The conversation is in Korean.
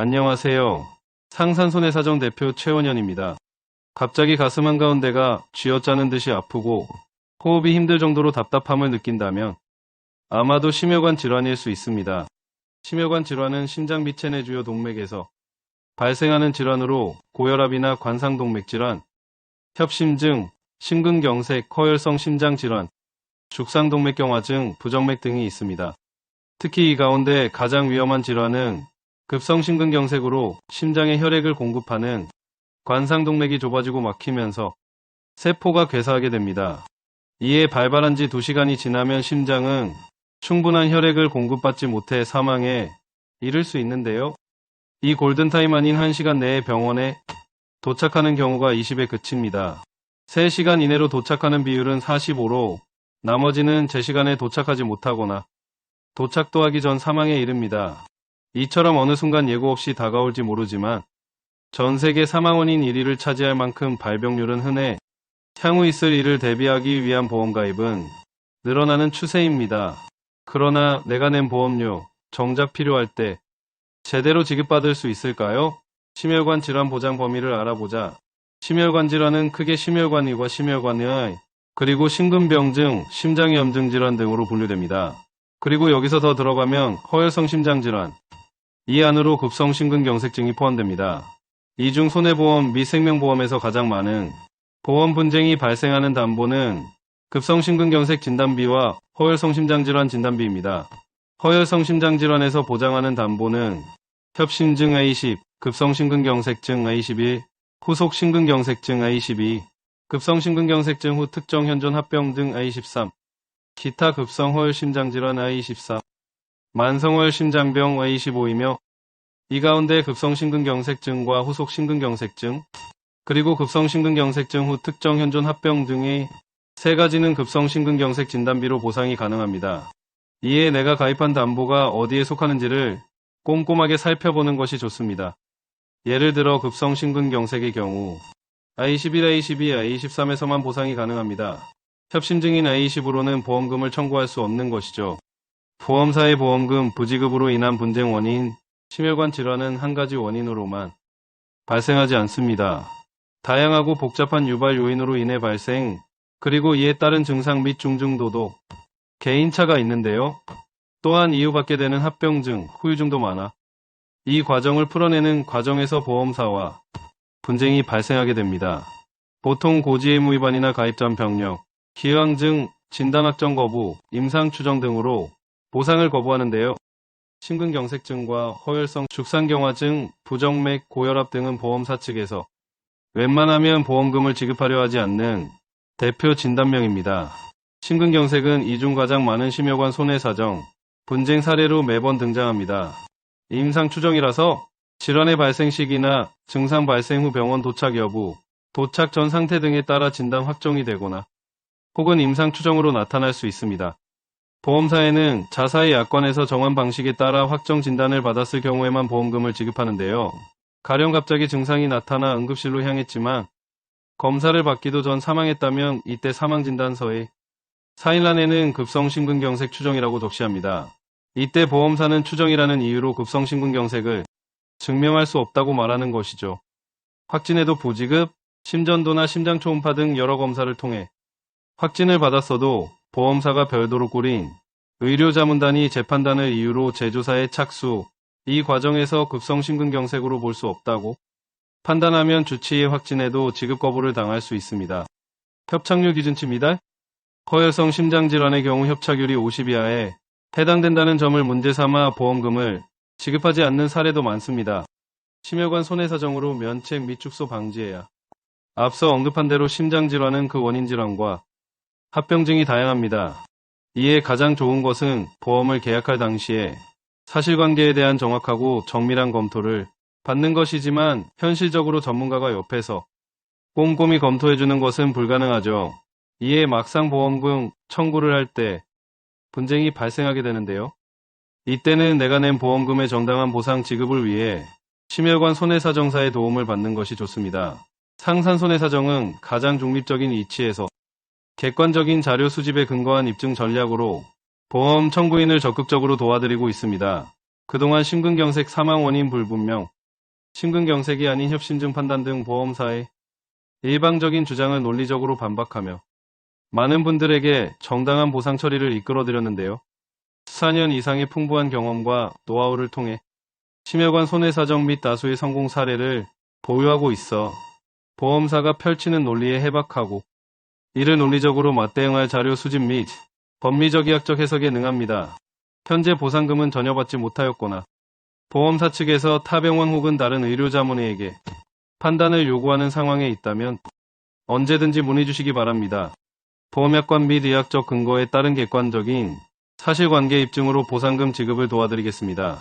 안녕하세요. 상산손해사정 대표 최원현입니다. 갑자기 가슴 한가운데가 쥐어짜는 듯이 아프고 호흡이 힘들 정도로 답답함을 느낀다면 아마도 심혈관 질환일 수 있습니다. 심혈관 질환은 심장 비체내 주요 동맥에서 발생하는 질환으로 고혈압이나 관상동맥 질환, 협심증, 심근경색, 허혈성 심장 질환, 죽상동맥경화증, 부정맥 등이 있습니다. 특히 이 가운데 가장 위험한 질환은 급성심근경색으로 심장에 혈액을 공급하는 관상동맥이 좁아지고 막히면서 세포가 괴사하게 됩니다. 이에 발발한 지 2시간이 지나면 심장은 충분한 혈액을 공급받지 못해 사망에 이를 수 있는데요. 이 골든타임 아닌 1시간 내에 병원에 도착하는 경우가 20에 그칩니다. 3시간 이내로 도착하는 비율은 45로 나머지는 제 시간에 도착하지 못하거나 도착도 하기 전 사망에 이릅니다. 이처럼 어느 순간 예고 없이 다가올지 모르지만 전 세계 사망 원인 1위를 차지할 만큼 발병률은 흔해 향후 있을 일을 대비하기 위한 보험 가입은 늘어나는 추세입니다. 그러나 내가 낸 보험료 정작 필요할 때 제대로 지급받을 수 있을까요? 심혈관 질환 보장 범위를 알아보자. 심혈관 질환은 크게 심혈관이와 심혈관의 그리고 심근병증, 심장염증 질환 등으로 분류됩니다. 그리고 여기서 더 들어가면 허혈성 심장 질환, 이 안으로 급성 심근경색증이 포함됩니다. 이 중 손해보험 및 생명보험에서 가장 많은 보험 분쟁이 발생하는 담보는 급성 심근경색 진단비와 허혈성 심장질환 진단비입니다. 허혈성 심장질환에서 보장하는 담보는 협심증 A10, 급성 심근경색증 A11, 후속 심근경색증 A12, 급성 심근경색증 후 특정 현존 합병 등 A13, 기타 급성 허혈 심장질환 A24, 만성허혈 심장병 A25이며 이 가운데 급성 심근경색증과 후속 심근경색증, 그리고 급성 심근경색증 후 특정 현존 합병 등의 세 가지는 급성 심근경색 진단비로 보상이 가능합니다. 이에 내가 가입한 담보가 어디에 속하는지를 꼼꼼하게 살펴보는 것이 좋습니다. 예를 들어 급성 심근경색의 경우 A11, A12, A13에서만 보상이 가능합니다. 협심증인 A20으로는 보험금을 청구할 수 없는 것이죠. 보험사의 보험금 부지급으로 인한 분쟁 원인, 심혈관 질환은 한 가지 원인으로만 발생하지 않습니다. 다양하고 복잡한 유발 요인으로 인해 발생, 그리고 이에 따른 증상 및 중증도도 개인차가 있는데요. 또한 이유받게 되는 합병증, 후유증도 많아 이 과정을 풀어내는 과정에서 보험사와 분쟁이 발생하게 됩니다. 보통 고지 의무 위반이나 가입 전 병력, 기왕증, 진단 확정 거부, 임상 추정 등으로 보상을 거부하는데요. 심근경색증과 허혈성 죽상경화증, 부정맥, 고혈압 등은 보험사 측에서 웬만하면 보험금을 지급하려 하지 않는 대표 진단명입니다. 심근경색은 이중 가장 많은 심혈관 손해사정, 분쟁 사례로 매번 등장합니다. 임상 추정이라서 질환의 발생 시기나 증상 발생 후 병원 도착 여부, 도착 전 상태 등에 따라 진단 확정이 되거나 혹은 임상 추정으로 나타날 수 있습니다. 보험사에는 자사의 약관에서 정한 방식에 따라 확정 진단을 받았을 경우에만 보험금을 지급하는데요. 가령 갑자기 증상이 나타나 응급실로 향했지만 검사를 받기도 전 사망했다면 이때 사망진단서에 사인란에는 급성심근경색 추정이라고 적시합니다. 이때 보험사는 추정이라는 이유로 급성심근경색을 증명할 수 없다고 말하는 것이죠. 확진해도 부지급, 심전도나 심장초음파 등 여러 검사를 통해 확진을 받았어도 보험사가 별도로 꾸린 의료자문단이 재판단을 이유로 제조사의 착수, 이 과정에서 급성심근경색으로 볼 수 없다고 판단하면 주치의 확진에도 지급 거부를 당할 수 있습니다. 협착률 기준치입니다. 허혈성 심장질환의 경우 협착률이 50 이하에 해당된다는 점을 문제 삼아 보험금을 지급하지 않는 사례도 많습니다. 심혈관 손해사정으로 면책 및 축소 방지해야 앞서 언급한 대로 심장질환은 그 원인 질환과 합병증이 다양합니다. 이에 가장 좋은 것은 보험을 계약할 당시에 사실관계에 대한 정확하고 정밀한 검토를 받는 것이지만 현실적으로 전문가가 옆에서 꼼꼼히 검토해주는 것은 불가능하죠. 이에 막상 보험금 청구를 할 때 분쟁이 발생하게 되는데요. 이때는 내가 낸 보험금의 정당한 보상 지급을 위해 심혈관 손해사정사의 도움을 받는 것이 좋습니다. 상산 손해사정은 가장 중립적인 위치에서 객관적인 자료 수집에 근거한 입증 전략으로 보험 청구인을 적극적으로 도와드리고 있습니다. 그동안 심근경색 사망 원인 불분명, 심근경색이 아닌 협심증 판단 등 보험사의 일방적인 주장을 논리적으로 반박하며 많은 분들에게 정당한 보상 처리를 이끌어드렸는데요. 4년 이상의 풍부한 경험과 노하우를 통해 심혈관 손해사정 및 다수의 성공 사례를 보유하고 있어 보험사가 펼치는 논리에 해박하고 이를 논리적으로 맞대응할 자료 수집 및 법리적-의학적 해석에 능합니다. 현재 보상금은 전혀 받지 못하였거나 보험사 측에서 타 병원 혹은 다른 의료자문의에게 판단을 요구하는 상황에 있다면 언제든지 문의 주시기 바랍니다. 보험약관 및 의학적 근거에 따른 객관적인 사실관계 입증으로 보상금 지급을 도와드리겠습니다.